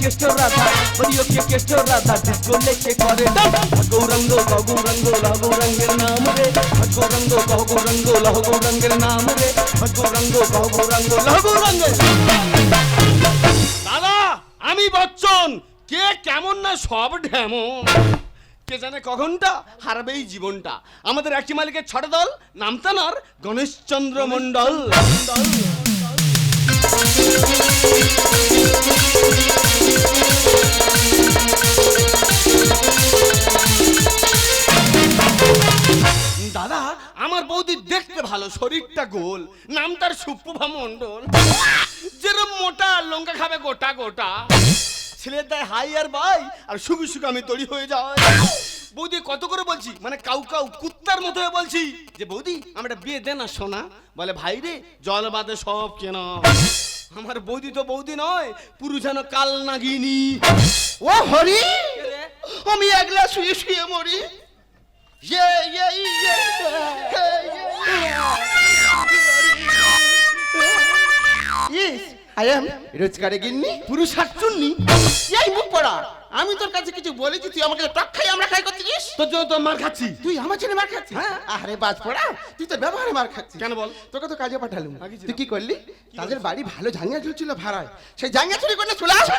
কেষ্ট রাধা বড়িও কে কেষ্ট রাধা ডিস্কো লেকে করে। গৌরঙ্গ গৌরঙ্গ গৌরঙ্গের নাম রে। গৌরঙ্গ গৌরঙ্গ গৌরঙ্গের নাম রে। গৌরঙ্গ গৌরঙ্গ লহ গৌরঙ্গের দাদা, আমি বচ্চন। কে কেমন না সব ঢেমন কে জানে কখনটা হারাবে এই জীবনটা। আমাদের একটি মালিকের ছট দল নামতানার গণেশচন্দ্র মন্ডল দাদা, আমার বৌদি দেখতে ভালো, শরীরটা গোল। নাম তার সুপ্রভা মন্ডল যেরকম মোটা, লঙ্কা খাবে গোটা গোটা। ছেলের দায় হাই আর ভাই আর শুকু শুকু আমি তৈরি হয়ে যাই বৌদি কত করে বলছি মানে কাউ কাউ কুত্তার মতো হয়ে বলছি যে বৌদি আমরা বিয়ে দে না সোনা বলে ভাই রে জল বাদে সব কেন আমার বৌদি তো বৌদি নয় পুরু যেন কাল নাগিনি ও হরি আমি একলা শুয়ে শুয়ে মরি ইয়ে ইয়ে ইয়ে ইস আই এম রোজগারে গিন্নি পুরুষ চুন্নি। এই মুখ পড়া। আমি তোর কাছে কিছু বলেছি তুই আমাকে টক খাই আমরা খাই করছিস? তোর জন্য তো মার খাচ্ছি। তুই আমার ছেলে মার খাচ্ছিস? হ্যাঁ। আরে বাজ পড়া তুই তোর ব্যবহারে মার খাচ্ছিস। কেন বল? তোকে তো কাজে পাঠালুম। তুই কি করলি? তাদের বাড়ি ভালো জাঙ্গিয়া ঝুলছিল ভাড়ায়। সেই জাঙ্গিয়া চুরি করলে চলে আসবে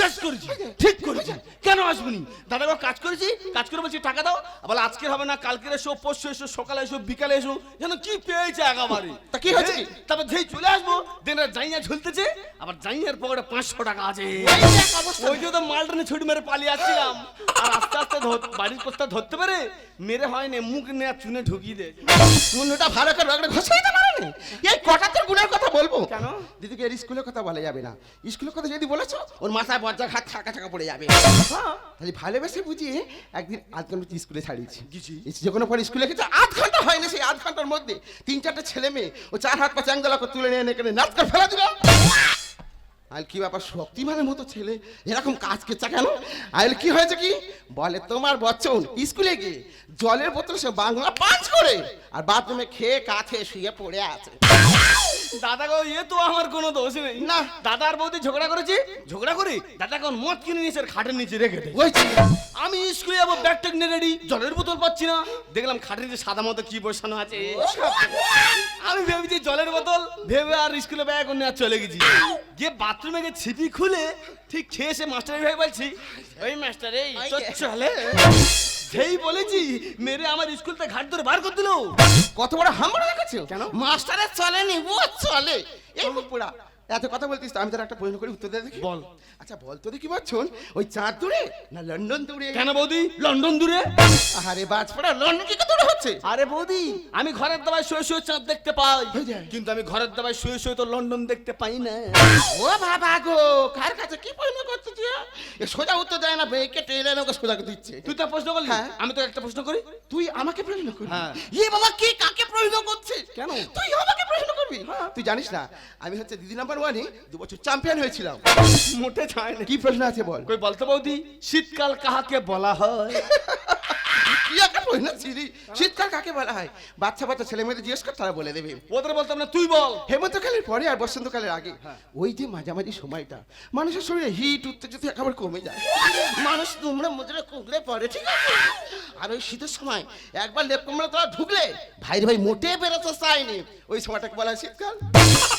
বেশ করেছি। ঠিক করেছি। কেন আসবনি দাদা কাজ করেছি। কাজ করে বলছি টাকা দাও। বলে আজকে হবে না কালকে এসো পরশু এসো সকালে এসো বিকালে এসো। যেন কি পেয়েছে একেবারে। তা কি হয়েছে? তারপর যেই চলে আসব দিন জাইয়া ঝুলতেছে আবার জাইয়ার পকেটে পাঁচশো টাকা আছে। ওই যে তো মালটা ছুটি মেরে পালিয়ে আসছিলাম। আর আস্তে আস্তে ধর- বাড়ির কোস্তা ধরতে পারে মেরে হয়নি মুখ নেয়া চুনে ঢুকিয়ে দে চুনটা ভালো করে রগড়ে ঘষে দিতে পারেনি? এই কটা তোর গুণের কথা বলব? কেন? দিদিকে এর স্কুলের কথা বলা যাবে না। স্কুলের কথা যদি বলেছ ওর মাথায় বজ্জা খাত থাকা থাকা পড়ে যাবে। তাহলে ভালোবেসে বুঝিয়ে একদিন আধ ঘণ্টা স্কুলে ছাড়িয়েছি। যে কোনো পর স্কুলে গেছে আধ ঘণ্টা হয়নি সেই আধ ঘণ্টার মধ্যে। তিন চারটে ছেলে মেয়ে ও চার হাত পা চ্যাংদলা করে তুলে নিয়ে এনে এখানে নাচ করে ফেলা দিল। আইল কি ব্যাপার? শক্তিমানের মতো ছেলে? এরকম কাজ করছে কেন আইল কি হয়েছে কি? বলে তোমার বচ্চন স্কুলে গিয়ে জলের বোতল সে বাংলা পাঁচ করে আর বাথরুমে খেয়ে কাছে শুয়ে পড়ে আছে। দাদা গো এ তো আমার কোনো দোষ নেই। না। দাদা আর বৌদি ঝগড়া করেছে? ঝগড়া করে? দাদা কোন মদ কিনে নিয়েছে খাটের নিচে রেখে ওই আমি স্কুলে যাব ব্যাগ ট্যাগ নিয়ে রেডি জলের বোতল পাচ্ছি না। দেখলাম খাটের নিচে সাদা মতো কি বসানো আছে। আমি ভেবেছি জলের বোতল ভেবে আর স্কুলে ব্যাগ নিয়ে আর চলে গেছি। গিয়ে বাথরুমে গিয়ে ছিপি খুলে ঠিক খেয়ে এসে মাস্টার ভাই বলছি ওই মাস্টার এই চলে। সেই বলেছি মেরে আমার স্কুল থেকে ঘাট ধরে বার করে দিল। কত বড় হামড়া দেখাচ্ছ? কেন? মাস্টারের চলেনি ও চলে। এই পুরা এত কথা বলতিস তো আমি তোর একটা প্রশ্ন করে উত্তর দে বল। আচ্ছা বল তো দেখি বলছুন ওই চাঁদ দূরে না লন্ডন দূরে? কেন বৌদি? লন্ডন দূরে? আরে বাজ পড়া লন্ডন কি দূরে হচ্ছে? আরে বৌদি আমি ঘরের দাবায় শুয়ে শুয়ে চাঁদ দেখতে পাই। কিন্তু আমি ঘরের দাবায় শুয়ে শুয়ে তো লন্ডন দেখতে পাই না। ও বাবা গো কার কাছে কি প্রশ্ন করছিস এ সোজা উত্তর দেয় না বেঁকে টেনে ওকে সোজা করে দিচ্ছে। তুই তো প্রশ্ন করলি? হ্যাঁ। আমি তো একটা প্রশ্ন করি? তুই আমাকে প্রশ্ন করবি? হ্যাঁ। ইয়ে বাবা কি কাকে প্রশ্ন করছিস কেন? তুই আমাকে প্রশ্ন করবি? তুই জানিস না আমি হচ্ছে দিদি নাম্বার ওয়ানে দু বছর চ্যাম্পিয়ন হয়েছিলাম। মোটে চায় না কি প্রশ্ন আছে বল? কই বলতো বৌদি শীতকাল কাহাকে বলা হয়? কি একটা শীতকাল কাকে বলা হয়? বাচ্চা বাচ্চা ছেলে মেয়েদের জিজ্ঞেস কর তারা বলে দেবে। ওদের বলতাম না তুই বল। হেমন্তকালের পরে আর বসন্তকালের আগে। ওই যে মাঝামাঝি সময়টা মানুষের শরীরে হিট উত্তেজিত একেবারে কমে যায়। মানুষ তোমরা মুদ্রে কুকলে পড়ে ঠিক আছে? আর ওই শীতের সময় একবার লেপ কমলে তোরা ঢুকলে ভাই রে ভাই মোটে বেরোতে চায়নি ওই সময়টাকে বলা হয় শীতকাল।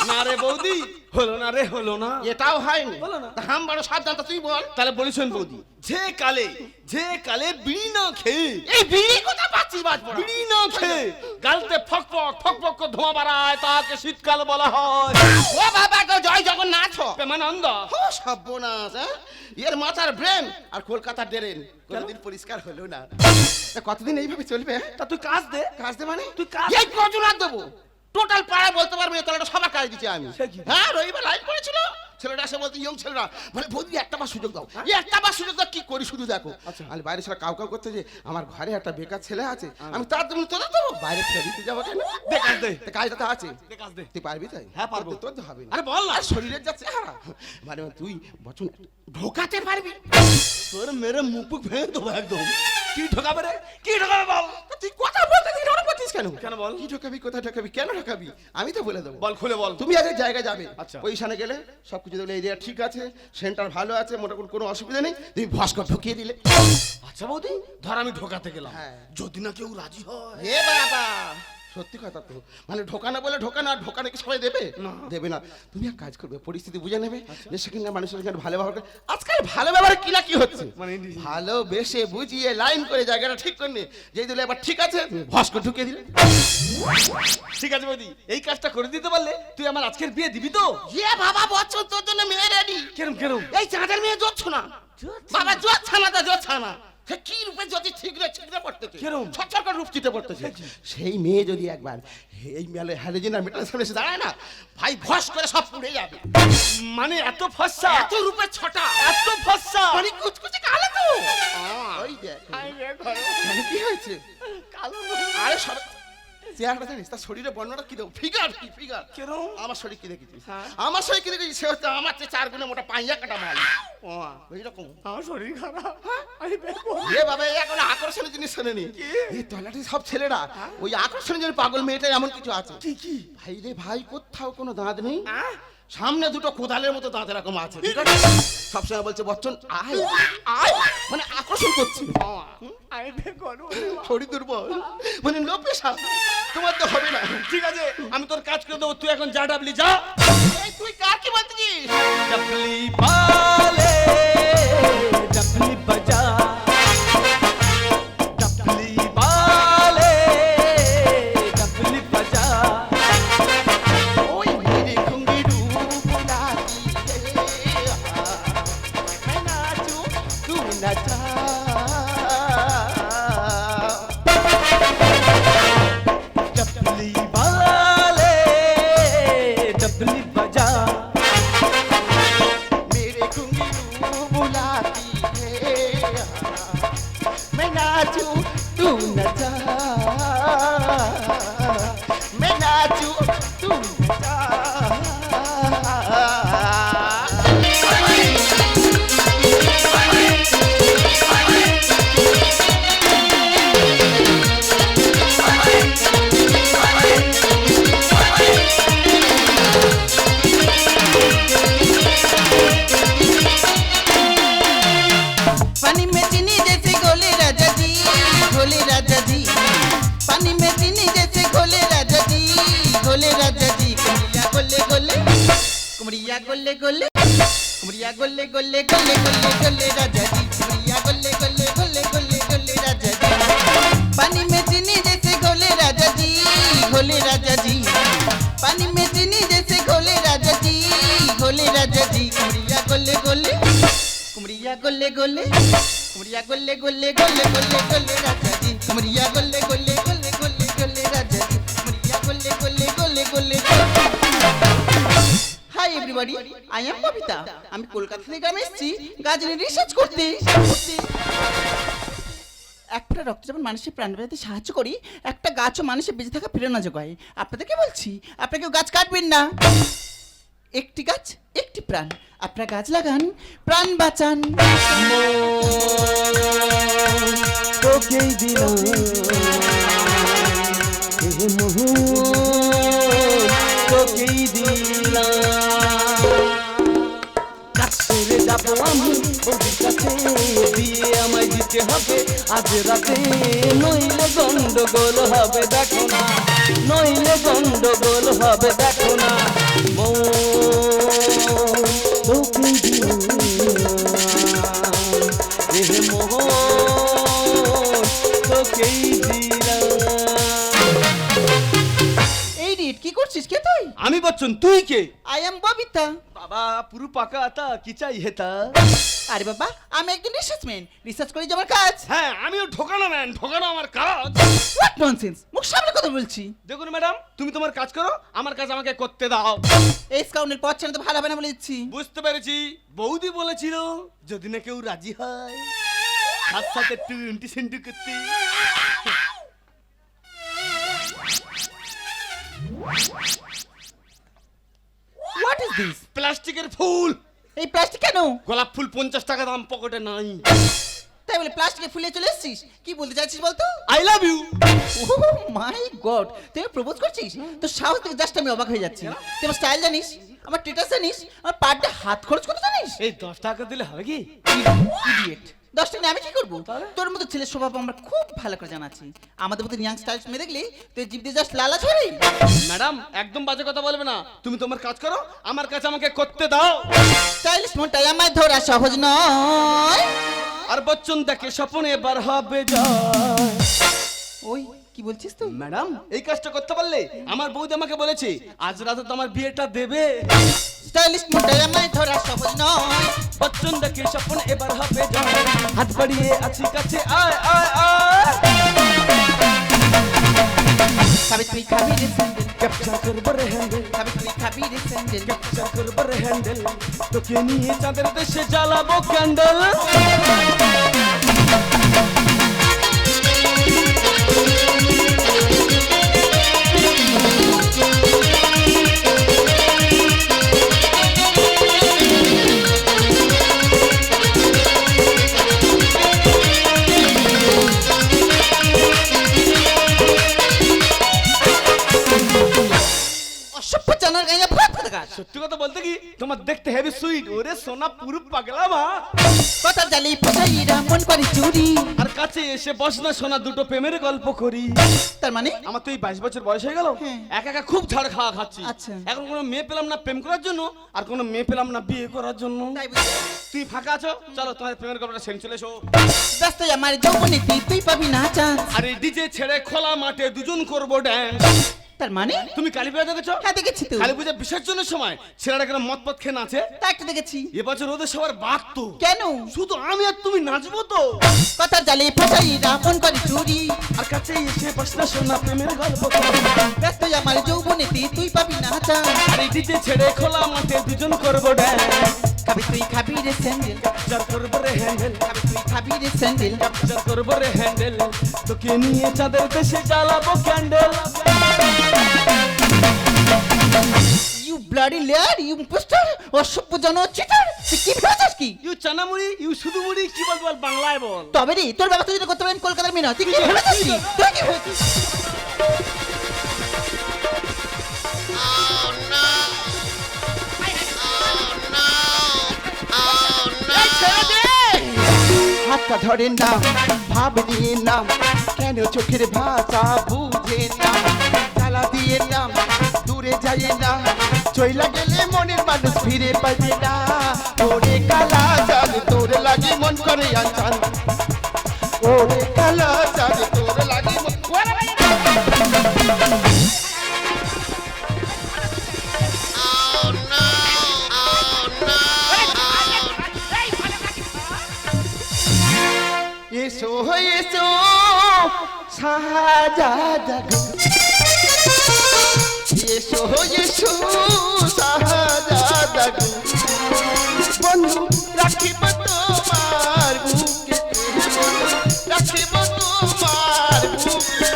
না রে বৌদি হলো না রে হলো না। এটাও হয়নি। বলো না। হাম বড় সাবধান তুই বল। তাহলে বলিসন বৌদি। যে কালে যে কালে বিড়ি না খেয়ে এই বিড়ি কথা পাচ্ছি বাজ বিড়ি? না খেয়ে গালতে ফক ফক ফক ফক করে ধোঁয়া বাড়ায় তাকে শীতকাল বলা হয়। ও বাবা গো জয় জগন্নাথ। প্রেমানন্দ। ও সর্বনাশ হ্যাঁ? এর মাথার ব্রেন। আর কলকাতা ড্রেন কোনদিন পরিষ্কার হলো না। তা কতদিন এইভাবে চলবে হ্যাঁ? তা তুই কাজ দে। কাজ দে মানে? তুই কাজ- এই কজন আর দেবো। টোটাল পাড়ায় বলতে পারবে তাহলে সবার কাজ দিচ্ছি আমি। হ্যাঁ রবিবার লাইন করেছিল। ছেলেটা এসে বলতে ইয়ং ছেলেরা মানে বৌদি একটা বার সুযোগ দাও। এই একটা বার সুযোগ দাও কি করি শুধু দেখো? আমি বাইরে ছেলে কাউ কাউ করতে যে আমার ঘরে একটা বেকার ছেলে আছে আমি তার জন্য তোদের দেবো। বাইরে ছেলে দিতে যাব কেন? কাজ দে। কাজটা তো আছে। দে দে। তুই পারবি তাই? হ্যাঁ, পারব। তোর তো হবে আরে বল না। শরীরের যা চেহারা মানে তুই বচন ঢোকাতে পারবি। তোর মেরে মুখ ভেঙে দেবো একদম। কি ঢোকাবে রে? কি ঢোকাবে বল? তুই কথা বলতে দিন ওর কেন? কেন বল? কি ঢোকাবি কোথায় ঢোকাবি কেন ঢোকাবি আমি তো বলে দেবো। বল খুলে বল। তুমি আগে জায়গায় যাবে। আচ্ছা। পজিশনে গেলে সব কিছু দেখলে এরিয়া ঠিক আছে সেন্টার ভালো আছে মোটামুটি কোনো অসুবিধা নেই। তুমি ভাস্কর ঢুকিয়ে দিলে। আচ্ছা বৌদি ধর আমি ঢোকাতে গেলাম। হ্যাঁ। যদি না কেউ রাজি হয়। এ বাবা! সত্যি কথা তো। মানে ঢোকানো বলে ঢোকানো আর ঢোকানো কি সবাই দেবে? দেবে না। তুমি এক কাজ করবে পরিস্থিতি বুঝে নেবে যে সেখানে মানুষের সঙ্গে ভালো ব্যবহার করে আজকাল ভালো ব্যবহার কি না কি হচ্ছে? মানে ভালোবেসে বুঝিয়ে লাইন করে জায়গাটা ঠিক করলে যেই দিলে এবার ঠিক আছে তুমি ভাস্কর ঢুকিয়ে দিলে। ঠিক আছে বৌদি এই কাজটা করে দিতে পারলে তুই আমার আজকের বিয়ে দিবি তো? এ বাবা বছর তোর জন্য মেয়ে রেডি কেরম কেরম? এই চাঁদের মেয়ে জোচ্ছ না। বাবা জোচ্ছা না তা জোচ্ছা না। সে কি রূপে যদি ঠিকরে ঠিকরে পড়তেছে কিরম? করে রূপ চিতে পড়তেছে। সেই মেয়ে যদি একবার এই মেলে হ্যালোজিনার মেটার সামনে এসে দাঁড়ায় না ভাই ভস করে সব পুড়ে যাবে। মানে এত ফসা? এত রূপে ছটা। এত ফসা? মানে কুচকুচে কালো তো। ওই দেখ মানে কি হয়েছে? কালো আরে সব চেহারাটা জানিস তার শরীরে বর্ণটা কি দেবো ফিগার কি ফিগার কিরম? আমার শরীর কি দেখেছিস? হ্যাঁ। আমার শরীর কি দেখেছিস? সে হচ্ছে আমার চেয়ে চার গুণে মোটা পাইয়া কাটা মাল। ওই রকম। আমার শরীর খারাপ। দেখব এ বাবা এই এখন আকর্ষণের জিনিস শোনেনি এই তলাটি সব ছেলেরা। ওই আকর্ষণের জন্য পাগল মেয়েটা এমন কিছু আছে। কি কি? ভাই রে ভাই কোথাও কোনো দাঁত নেই? সামনে দুটো কোদালের মতো দাঁত এরকম আছে সবসময় বলছে বচ্চন আয়। আয়। মানে আকর্ষণ করছে। শরীর দুর্বল। মানে লো পেশা তোমার তো হবে না। ঠিক আছে আমি তোর কাজ করে দেবো তুই এখন যা ডাবলি যা। তুই কাকে বলছিস ডাবলি পালে। कुमरिया गोले गोले गोले गोले गोले राजा जी कुमरिया गोले गोले गोले गोले गोले राजा जी पानी में चीनी जैसे घोले राजा जी गोले राजा जी पानी में चीनी जैसे गोले राजा जी गोले राजा जी कुमरिया गोले गोले कुमरिया गोले गोले कुमरिया गोले गोले गोले गोले गोले राजा जी कुमरिया गोले गोले गोले गोले गोले এভরিবডি আই এম ববিতা আমি কলকাতা থেকে গ্রামে এসেছি। গাজনে রিসার্চ করতে। এক ফোঁটা রক্ত যেমন মানুষের প্রাণ বাঁচাতে সাহায্য করি, একটা গাছও মানুষের বেঁচে থাকা প্রেরণা যোগায়। আপনাদেরকে বলছি, আপনারা কেউ গাছ কাটবেন না। একটি গাছ, একটি প্রাণ। আপনারা গাছ লাগান, প্রাণ বাঁচান। তোকেই হবে আজ রাতে নইলে গন্ডগোল হবে দেখো না। নইলে গন্ডগোল হবে দেখো না। মৌ দিলাম মোহন তোকেই দিলাম এই রিট কি করছিস? কে তুই? আমি বচ্চন তুই কে? আই এম ববিতা বাবা পুরো পাকা আতা কি চাই হেতা? আরে বাবা আমি একজন রিসার্চম্যান। রিসার্চ করি যে আমার কাজ। হ্যাঁ আমিও ঢোকানো ম্যান ঢোকানো আমার কাজ। হোয়াট ননসেন্স মুখ সামনে কথা বলছি। দেখুন ম্যাডাম তুমি তোমার কাজ করো আমার কাজ আমাকে করতে দাও। এই স্কাউন্ডের পথ ছেড়ে তো ভালো হবে না বলে দিচ্ছি। বুঝতে পেরেছি। বৌদি বলেছিল যদি না কেউ রাজি হয় সাথে সাথে একটু ইন্টি সেন্টু করতে। দিস। প্লাস্টিকের ফুল। এই প্লাস্টিক কেন? গোলাপ ফুল পঞ্চাশ টাকা দাম পকেটে নাই। তাই বলে প্লাস্টিকে ফুলে চলে এসেছিস? কি বলতে চাইছিস বলতো? I love you oh my god তুই প্রপোজ করছিস? তো সাহস থেকে জাস্ট আমি অবাক হয়ে যাচ্ছি। তুই আমার স্টাইল জানিস? আমার টেটাস জানিস? আমার পার ডে হাত খরচ করতে জানিস? এই দশ টাকা দিলে হবে কি? ইডিয়েট দশটা নিয়ে আমি কি করব? তোর মতো ছেলের স্বভাব আমরা খুব ভালো করে জানাচ্ছি। আমাদের মতো ইয়াং স্টাইলস মেয়ে দেখলি তুই জিপ দিয়ে জাস্ট লালা ছড়ি ম্যাডাম একদম বাজে কথা বলবে না। তুমি তোমার কাজ করো আমার কাছে আমাকে করতে দাও। স্টাইলিশ মনটাই আমায় ধরা সহজ নয়। আর বচ্চন দেখে স্বপ্নে এবার হবে জয়। ওই কি বলছিস তুই? ম্যাডাম এই কাজটা করতে পারলে আমার বৌদি আমাকে বলেছে আজ রাতে তো আমার বিয়েটা দেবে। স্টাইলিশ মনটাই আমায় ধরা সহজ নয়। বচ্চন দেখে স্বপন এবার হবে জয়। হাত বাড়িয়ে আছি কাছে আয় আয় আয়। সাবিত্রী খাবি রে স্যান্ডেল। ক্যাপচার করব রে হ্যান্ডেল। সাবিত্রী খাবি রে স্যান্ডেল। ক্যাপচার করব রে হ্যান্ডেল। তোকে নিয়ে চাঁদের দেশে জ্বালাবো ক্যান্ডেল। তোমার দেখতে হেভি সুইট ওরে সোনা পুরো পাগলা মা কথা জালি ফসাইরা মন করি চুরি। আর কাছে এসে বস না সোনা দুটো প্রেমের গল্প করি। তার মানে? আমার তো এই বাইশ বছর বয়স হয়ে গেল। হ্যাঁ। একা একা খুব ঝাড় খাওয়া খাচ্ছি। আচ্ছা। এখন কোনো মেয়ে পেলাম না প্রেম করার জন্য আর কোনো মেয়ে পেলাম না বিয়ে করার জন্য। তুই ফাঁকা আছো? চলো তোমার প্রেমের গল্পটা সেন চলে এসো। ব্যস্ত আমার যৌবনে তুই পাবি না চান্স। আর ডিজে ছেড়ে খোলা মাঠে দুজন করব ড্যান্স তার মানে? তুমি কালী পূজা দেখেছ? হ্যাঁ দেখেছি তো। কালী পূজা বিসর্জনের সময় ছেলেরা কেন মদ পথ খেয়ে নাচে? তা একটা দেখেছি। এবছর ওদের সবার বাদ তো। কেন? শুধু আমি আর তুমি নাচবো তো। কথার জালে ফসাইরা মন করি চুরি। আর কাছে এসে বস না সোনা প্রেমের গল্প ব্যস্ত আমার যৌবনে তুই পাবি না চান্স আর ডিজে ছেড়ে খোলা মাঠে দুজন করব ড্যান্স খাবি তুই খাবি রে স্যান্ডেল চার করব রে হ্যান্ডেল খাবি তুই খাবি রে স্যান্ডেল চার করব রে হ্যান্ডেল তোকে নিয়ে চাঁদের দেশে জ্বালাবো candle you bloody liar you poster অসভ্য জন চিটার তুই কি ভেবেছিস কি? ইউ চানা মুড়ি ইউ শুধু মুড়ি কি বল বল বাংলায় বল। তবে রে তোর ব্যবস্থা যদি করতে পারেন কলকাতার মেয়ে না তুই কি ভেবেছিস কি? তুই কি ভেবেছিস? হাতটা ধরে না ভাব নিয়ে নাম কেন চোখের ভাষা বুঝে না জ্বালা দিয়ে নাম দূরে যাই না, চইলা গেলে মনের মানুষ ফিরে পাবে না। ওরে কালা জাল, তোর লাগে মন করে আনচান ওরে সাজা জাগো এসো এসো সাজা জাগো বন্ধু রাখিব তোমার বুকে রাখিব তোমার বুকে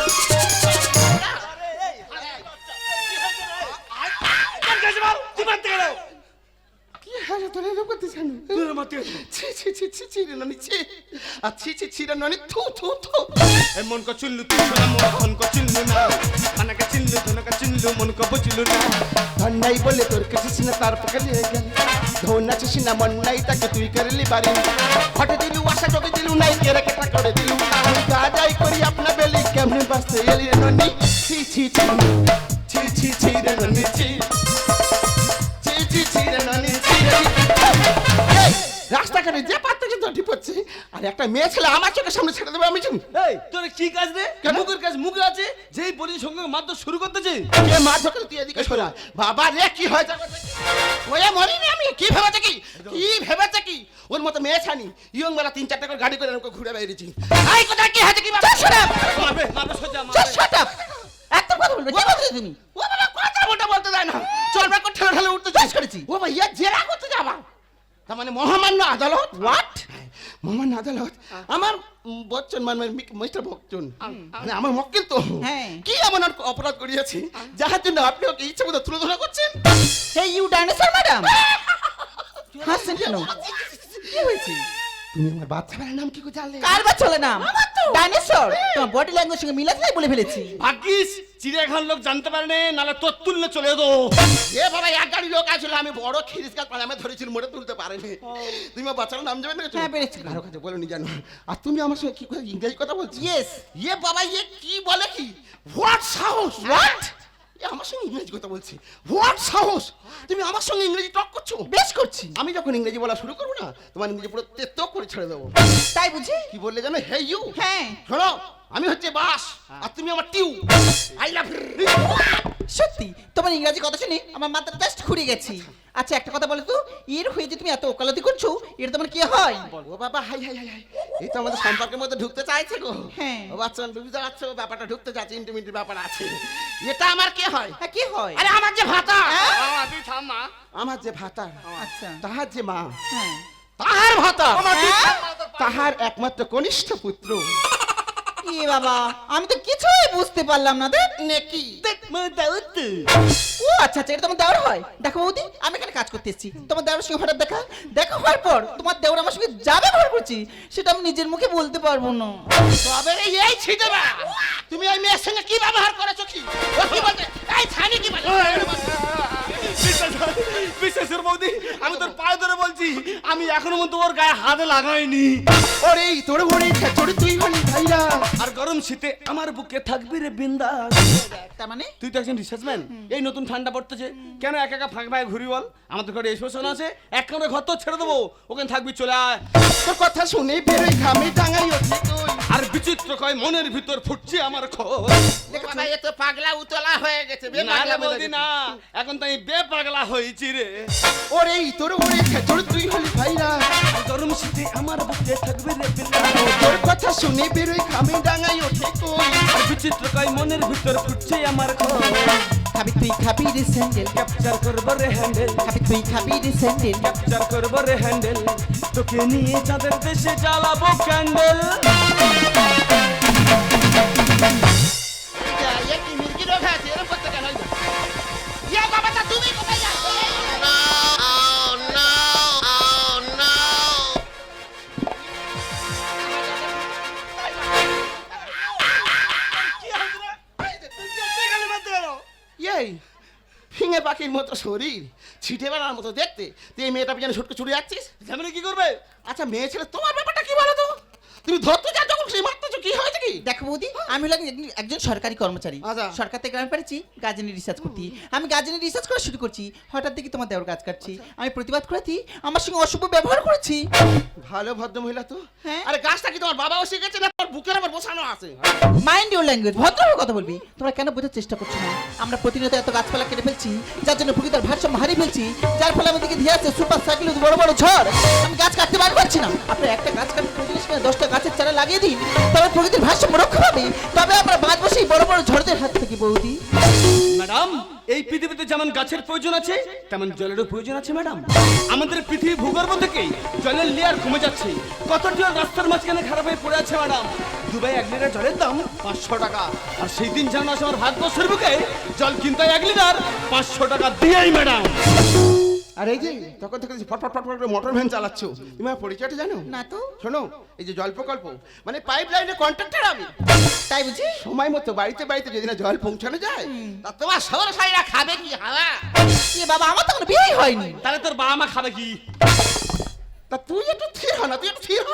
কি হারে তোর এরকম করতেছ কেন? ছি ছি ছি ছি ছি রে ননি ছি আর ছি ছি ছি রে ননি থু থু থু এ মন কো চিল্লু তুই শোনা, মন কো চিল্লু না। কানাকে চিল্লু ধনকা চিল্লু, মন কো বুঝলু না। ধন নাই বলে তোর কাছে সিনা তার পকড়ে গেল। ধন আছে সিনা, মন নাই তাকে তুই করলি বাড়ি। ফটে দিলু আশা, জগে দিলু নাই কেরে কেটা করে দিলু গা যাই করি আপনা বেলি, কেমনে বাসতে এলি রে ননি? ছি ছি ছি ছি ছি ছি রে ননি, ছি। ছি ছি ছি রে ননি, ছি। রাস্তাঘাটে যে পাত্রকে দটি পড়ছে আর একটা মেয়ে ছেলে আমার চোখের সামনে ছেড়ে দেবে আমি চুম এই তোর কি কাজ রে? মুখের কাজ মুখে আছে যেই বলি সঙ্গে মাত্র শুরু করতেছে। কে মা ঝোঁকে তুই এদিকে সরা বাবা রে কি হয়েছে? ওয়ে মরিনি আমি কি ভেবেছে কি? কি ভেবেছে কি? ওর মতো মেয়ে ছানি ইয়ং বেলা তিন চারটা করে গাড়ি করে আমাকে ঘুরে বেরিয়েছি আই কোথায়? কি হয়েছে কি up! মারবে মারবে সোজা মারবে shut up! একটা কথা বলবে কি বলছিস তুমি? ও বাবা কথা বলতে দেয় না। চল না করে ঠেলে ঠেলে উঠতে চাষ করেছি। ও ভাইয়া জেরা করতে যাবা। তার মানে মহামান্য আদালত। হোয়াট মহামান্য আদালত। আমার বচ্চন মানে মিস্টার বচ্চন। মানে আমার মক্কেল তো। হ্যাঁ। কি এমন আর অপরাধ করিয়াছি? যাহার জন্য আপনি ওকে ইচ্ছে মতো তুলে করছেন? হে ইউ ডাইনোসর ম্যাডাম হাসছেন কেন? কি হয়েছে? তুমি আমার বাচ্চা বেলার নাম কি করে জানলে? কার বা চলে নাম ডাইনোসর? তোমার বডি ল্যাঙ্গুয়েজ সঙ্গে মিলাতে বলে ফেলেছি। ভাগ্যিস চিড়িয়াখান লোক জানতে পারেনি নালে তোর তুললে চলে যেত এ বাবা এক গাড়ি লোক আসলে আমি বড় খিরিস গাছ পালামে ধরেছিল মোড়ে তুলতে পারেনি। তুমি আমার বাচ্চার নাম যাবে না হ্যাঁ, পেরেছি। কারও কাছে বলো নি জানো। আর তুমি আমার সঙ্গে কি করে ইংরেজি কথা বলছি? ইয়েস ইয়ে বাবা ইয়ে কি বলে কি? হোয়াট সাহস? হোয়াট আমার সঙ্গে ইংরেজি কথা বলছি। হোয়াট সাহস? তুমি আমার সঙ্গে ইংরেজি টক করছ? বেশ করছি। আমি যখন ইংরেজি বলা শুরু করব না তোমার ইংরেজি পুরো তেতো করে ছেড়ে দেবো। তাই বুঝি? কি বললে জানো? হে ইউ হ্যাঁ। শোনো আমি হচ্ছে বাস আর তুমি আমার টিউ। আই লাভ সত্যি তোমার ইংরাজি কথা শুনে আমার মাথা জাস্ট ঘুরে গেছি। আচ্ছা একটা কথা বলো তো। এর হয়ে যে তুমি এত ওকালতি করছ এটা তোমার কি হয়? ও বাবা হাই হাই হাই হাই। এই তো আমাদের সম্পর্কের মধ্যে ঢুকতে চাইছে গো। হ্যাঁ। ও বাচ্চা বুঝতে পারছ? ব্যাপারটা ঢুকতে চাচ্ছে ইন্টিমিটি ব্যাপার আছে। এটা আমার কে হয়? হ্যাঁ কি হয়? আরে আমার যে ভাতা! বাবা, তুই থাম মা। আমার যে ভাতা। আচ্ছা। তাহার যে মা। হ্যাঁ। তাহার ভাতা। হ্যাঁ? তাহার একমাত্র কনিষ্ঠ পুত্র। এ বাবা আমি তো কিছুই বুঝতে পারলাম না দেখ নেকি ও আচ্ছা আচ্ছা এটা তোমার দেওয়ার হয় দেখো বৌদি আমি এখানে কাজ করতে এসেছি তোমার দেওয়ার সঙ্গে হঠাৎ দেখা দেখা হওয়ার পর তোমার দেওয়ার আমার সঙ্গে যা ব্যবহার করছি সেটা আমি নিজের মুখে বলতে পারব না তবে রে এই ছিটে বা তুমি ওই মেয়ের সঙ্গে কি ব্যবহার করেছ কি ও কি বলতে এই ছানি কি বলে বিশ্বাসের বৌদি আমি তোর পায়ে ধরে বলছি আমি এখনও মতো ওর গায়ে হাতে লাগাইনি। ওরে তোর ওরে তোর তুই হলি ভাইরা। আর গরম শীতে আমার বুকে থাকবি রে বিন্দাস। তার মানে? তুই তো একজন রিসার্চম্যান এই নতুন ঠান্ডা পড়তেছে। কেন একা একা ফাঁক ফাঁক ঘুরি বল? আমাদের ঘরে এসোসন আছে। এক কামড়ে ঘর তো ছেড়ে দেবো। ওখানে থাকবি চলে আয়। তোর কথা শুনে বেরোই ঘামে টাঙাই তুই। আর বিচিত্র কয় মনের ভিতর ফুটছে আমার খোঁজ পাগলা উতলা হয়ে গেছে। না পাগলা রে বৌদি না। এখন বে পাগলা হয়েছি রে। ওরে তোর ওরে তোর তুই হলি ভাইরা। গরম শীতে আমার বুকে থাকবি রে তোর কথা শুনে বেরোই ঘামে টাঙাই ওঠে কই বিচিত্র কয় মনের ভিতর ফুটছে আমার খোঁজ খাবি তুই খাবি রে স্যান্ডেল। ক্যাপচার করব রে হ্যান্ডেল। খাবি তুই খাবি রে স্যান্ডেল। ক্যাপচার করব রে হ্যান্ডেল। তোকে নিয়ে চাঁদের দেশে জ্বালাবো ক্যান্ডেল। শরীর। ছিটে বেড়ার মতো দেখতে। তুই এই মেয়েটা পিছনে ছুটকে ছুটে যাচ্ছিস? সামনে কি করবে? আচ্ছা মেয়ে ছেলে তোমার ব্যাপারটা কি বলো তো? তুমি ধরতে যা যখন সেই মারতেছো কি হয়েছে কি? দেখো বৌদি আমি হলাম একজন- সরকারি কর্মচারী। আচ্ছা। সরকার থেকে গ্রামে পেরেছি গাজনে রিসার্চ করতে আমি গাজনে রিসার্চ করা শুরু করছি হঠাৎ দেখি তোমার দেওয়ার কাজ কাটছি। আমি প্রতিবাদ করেছি আমার সঙ্গে অশুভ ব্যবহার করেছি। ভালো ভদ্র মহিলা তো। হ্যাঁ। আরে গাছটা কি তোমার বাবাও শিখেছে? না বুকের আমার বসানো আছে। মাইন্ড ইউর ল্যাঙ্গুয়েজ ভদ্রভাবে কথা বলবি। তোমরা কেন বোঝার চেষ্টা করছ না? আমরা প্রতিনিয়ত এত গাছপালা কেটে ফেলছি, যার জন্য প্রকৃতির ভারসাম্য হারিয়ে ফেলছি, যার ফলে আমাদেরকে ধীরে আছে সুপার সাইকেল বড় বড় ঝড়। আমি গাছ কাটতে বার পারছি না। আপনার একটা গাছ কাটতে দশটা গাছের চারা লাগিয়ে দিন, তবে প্রকৃতির ভারসাম্য রক্ষা পাবে তবে আমরা বাঁচবো সেই বড় বড় ঝড়দের হাত থেকে, বৌদি। ম্যাডাম, এই পৃথিবীতে যেমন গাছের প্রয়োজন আছে, তেমন জলেরও প্রয়োজন আছে, ম্যাডাম। আমাদের পৃথিবী ভূগর্ভ থেকে জলের লেয়ার কমে যাচ্ছে। কত জল রাস্তার মাঝখানে খারাপ হয়ে পড়ে আছে, ম্যাডাম? দুবাই এক লিটার জলের দাম পাঁচশো টাকা। আর সেই দিন জানা আমার ভারতবর্ষের বুকে জল কিনতে এক লিটার পাঁচশো টাকা দিয়েই, ম্যাডাম। আর এই যে তখন থেকে ফট ফট ফট ফট করে মোটর ভ্যান চালাচ্ছ। তুমি আমার পরিচয়টা জানো? না তো। শোনো এই যে জল প্রকল্প মানে পাইপ লাইনের কন্ট্রাক্টর আমি। তাই বুঝি? সময় মতো বাড়িতে বাড়িতে যদি না জল পৌঁছানো যায় তা তোমার শহর সাইরা খাবে কি হাওয়া? এ বাবা আমার তো কোনো বিয়েই হয়নি। তাহলে তোর বাবা মা খাবে কি? তা তুই একটু থির হ না তুই একটু থির হ।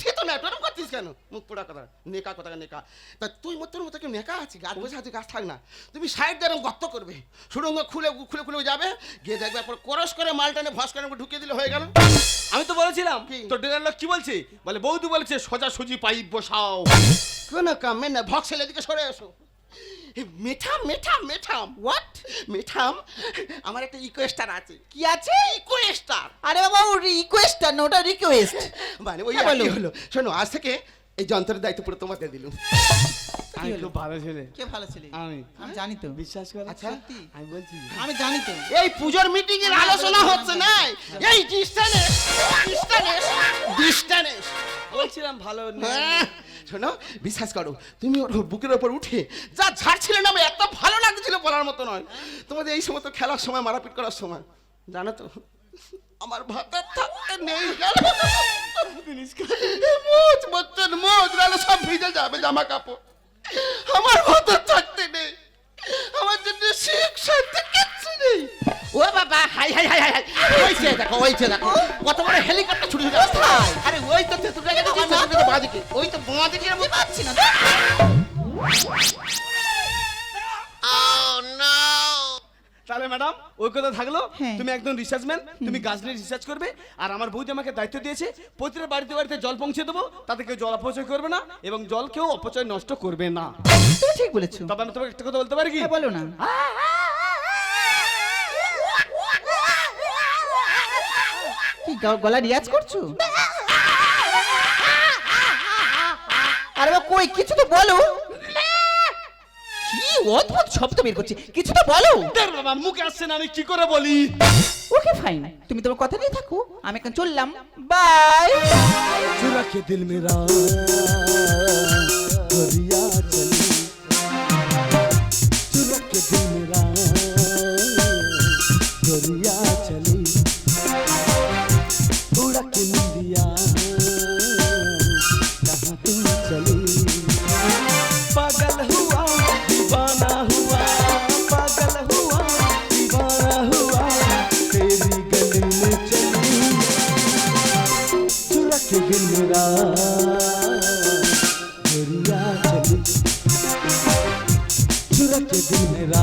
থির তো না এরকম করছিস কেন? মুখ পোড়া কথা নেকা কথা নেকা। তা তুই মতো মতো কেউ নেকা আছি গাছ বসে আছে গাছ থাক না। তুমি সাইড দিয়ে এরকম গর্ত করবে। খুলে খুলে খুলে যাবে গিয়ে দেখবে করস করে মালটানে ভস করে ঢুকিয়ে দিলে হয়ে গেল। আমি তো বলেছিলাম কি? লোক বলছে? বলে বৌদি বলেছে সোজা সুজি পাইপ বসাও। কোনো কামে না ভক্সেল এদিকে সরে এসো। মেঠাম মেঠাম মেঠাম। হোয়াট মেঠাম আমার একটা ইকোয়েস্টার আছে। কি আছে? ইকোয়েস্টার আরে বাবা ও রিকোয়েস্টার না ওটা রিকোয়েস্ট মানে ওই হ্যাঁ, কি বলো। হলো। শোনো আজ থেকে এই যন্ত্রের দায়িত্ব পুরো তোমাকে দিলুম। আমি খুব ভালো ছেলে। কে ভালো ছেলে? আমি। আমি জানি তো। বিশ্বাস করে? আচ্ছা। আমি বলছি। আমি জানি তো। এই পুজোর মিটিং এর আলোচনা হচ্ছে না। এই ডিস্টেন্স ডিস্টেন্স ডিস্টেন্স বলছিলাম ভালো হ্যাঁ, শোনো বিশ্বাস করো, তুমি ওর বুকের ওপর উঠে যা ঝাড়ছিলে না, আমার এত ভালো লাগছিল বলার মতো নয়। তোমাদের এই সময় তো খেলার সময়, মারাপিট করার সময়। জানো তো, আমার ভাতের থাকতে নেই মোচ মোচন মোচ নাহলে সব ভিজে যাবে জামা কাপড় আমার ভেতর থাকতে নেই। আমার জন্য শিখ শান্তি কিচ্ছু নেই। ও বাবা হাই হাই হাই হাই। ওইছে দেখো ওইছে দেখো। কত বড় হেলিকপ্টার ছুটে ছুটে আসছে আরে ওই তো তেতুটা গেছে তেতুটা বাঁদিকে। ওই তো বাঁদিকে আমি পাচ্ছি না। তাহলে ম্যাডাম ওই কথা থাকল। হ্যাঁ। তুমি একদম রিসার্চম্যান তুমি গাছ নিয়ে রিসার্চ করবে। আর আমার বৌদি আমাকে দায়িত্ব দিয়েছে প্রতিটা বাড়িতে বাড়িতে জল পৌঁছে দেবো তাতে কেউ জল অপচয় করবে না এবং জল কেউ অপচয় নষ্ট করবে না। ঠিক বলেছ। তবে আমি তোমাকে একটা কথা বলতে পারি কি? হ্যাঁ, বলো না। গলা রিয়াজ করছ? আরে কই? কিছু তো বলো। কি অদ্ভুত শব্দ বের করছি? কিছু তো বলো। বাবা মুখে আসছে না আমি কি করে বলি? ওকে ফাইন তুমি তোমার কথা নিয়ে থাকো। আমি এখন চললাম। বাই চুরা কে দিল মেরা चली चुरा के दिल